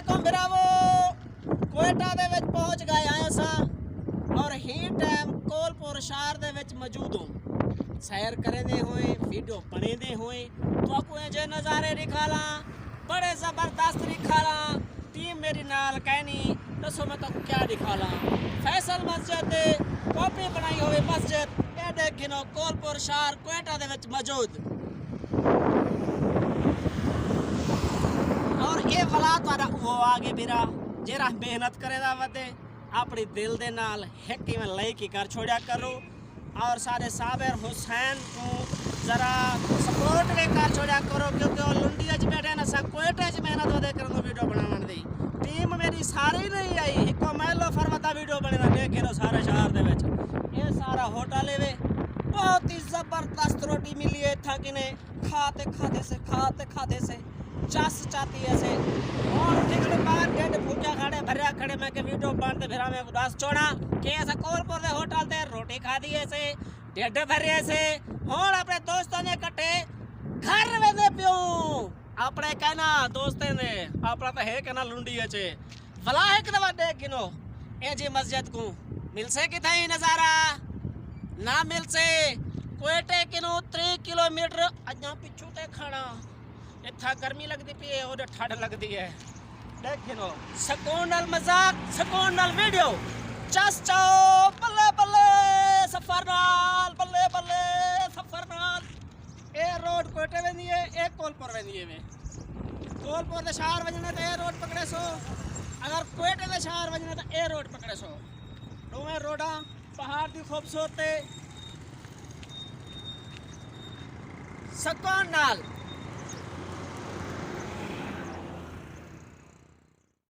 ਅਲੈਕੁਮ ਭਰਾਵੋ ਕੋਇਟਾ ਦੇ ਵਿੱਚ ਪਹੁੰਚ ਗਏ ਆਏ ਸਾਂ ਔਰ ਹੀ ਟਾਈਮ ਕੋਲਪੁਰ ਸ਼ਹਿਰ ਦੇ ਵਿੱਚ ਮੌਜੂਦ ਹਾਂ। ਸੈਰ ਕਰਦੇ ਹੋਏ ਵੀਡੀਓ ਬਣਾਉਂਦੇ ਹੋਏ, ਤੁਹਾਨੂੰ ਇਹ ਜੇ ਨਜ਼ਾਰੇ ਦਿਖਾਲਾਂ, ਬੜੇ ਜ਼ਬਰਦਸਤ ਦਿਖਾਲਾਂ ਟੀਮ ਮੇਰੀ ਨਾਲ ਕਹਿਣੀ, ਦੱਸੋ ਮੈਂ ਤੁਹਾਨੂੰ ਕੀ ਦਿਖਾਲਾਂ। ਫੈਸਲ ਮਸਜਿਦ ਦੇ ਕਾਪੀ ਬਣਾਈ ਹੋਈ ਮਸਜਿਦ, ਇਹ ਦੇਖਿਨੋ ਕੋਲਪੁਰ ਸ਼ਹਿਰ ਕੋਇਟਾ ਦੇ ਵਿੱਚ ਮੌਜੂਦ ਔਰ ਇਹ ਵਾਲਾ ਤੁਹਾਡਾ ਉਹ ਆ ਗਿਆ ਵੀਰਾ। ਜਿਹੜਾ ਮਿਹਨਤ ਕਰੇਦਾ ਵਦੇ ਆਪਣੀ ਦਿਲ ਦੇ ਨਾਲ ਇੱਕ ਇਵੇਂ ਲਈ ਕੀ ਕਰ ਛੋੜਿਆ ਕਰੋ। ਔਰ ਸਾਰੇ ਸਾਬਰ ਹੁਸੈਨ ਨੂੰ ਜ਼ਰਾ ਸਪੋਰਟ ਵੀ ਕਰ ਛੋੜਿਆ ਕਰੋ, ਕਿਉਂਕਿ ਉਹ ਲੁੰਡੀਆਂ 'ਚ ਬੈਠੇ ਨਾ ਸਾ ਕੋਇਟੇ 'ਚ ਮਿਹਨਤ ਵਦੇ ਕਰਨ ਨੂੰ ਵੀਡੀਓ ਬਣਾਉਣ ਦੀ। ਟੀਮ ਮੇਰੀ ਸਾਰੀ ਨਹੀਂ ਆਈ, ਇੱਕੋ ਮੈਲੋ ਫਰਮਤਾ ਵੀਡੀਓ ਬਣੇਦਾ ਦੇਖੇ ਲੋ ਸਾਰੇ ਸ਼ਹਿਰ ਦੇ ਵਿੱਚ। ਇਹ ਸਾਰਾ ਹੋਟਲ ਵੇ। ਬਹੁਤ ਹੀ ਜ਼ਬਰਦਸਤ ਰੋਟੀ ਮਿਲੀ থাকিনে খাতে খাতে से खाते खाते से चस चाती ऐसे और निकले बाहर गेट भूखा खड़े भरिया खड़े मैं के वीडियो बनते फिर मैं उदास छोड़ा के ऐसा कोलपुर दे होटल ते रोटी खादी ऐसे ढेड भरे ऐसे और अपने दोस्तों ने इकट्ठे घर वेंदे पियो આપણે કહેના દોસ્તે ને આપણા તો હે કહેના લુંડી છે ભલા હે કે વાડે કિનો એ જે મસ્જિદ કુ મિલસે કે થઈ નજારા ના મિલસે ਕਿਲੋਮੀਟਰ ਅੱਜਾਂ ਪਿੱਛੋਂ ਤੇ ਖਾਣਾ। ਇੱਥਾ ਗਰਮੀ ਲੱਗਦੀ ਪਈ ਹੈ ਉਹਦੇ ਠੰਡ ਲੱਗਦੀ ਹੈ ਦੇਖੋ ਸਕੂਨ ਨਾਲ ਮਜ਼ਾਕ ਸਕੂਨ ਨਾਲ ਵੀਡੀਓ। ਚਸ ਚਾਓ ਬੱਲੇ ਬੱਲੇ ਸਫਰ ਨਾਲ ਬੱਲੇ ਬੱਲੇ ਸਫਰ ਨਾਲ। ਇਹ ਰੋਡ ਕੋਟੇ ਵੰਦੀ ਹੈ ਇਹ ਕੋਲਪੁਰ ਵੰਦੀ ਹੈ ਵੇ। ਕੋਲਪੁਰ ਦੇ ਸ਼ਹਿਰ ਵਜਣਾ ਤੇ ਇਹ ਰੋਡ ਪਕੜੇ ਸੋ। ਅਗਰ ਕੋਟੇ ਦੇ ਸ਼ਹਿਰ ਵਜਣਾ ਤਾਂ ਇਹ ਰੋਡ ਪਕੜੇ ਸੋ। ਦੋਵੇਂ ਰੋਡਾਂ ਪਹਾੜ ਦੀ ਖੂਬਸੂਰਤੀ ਸਕੂਨ ਨਾਲ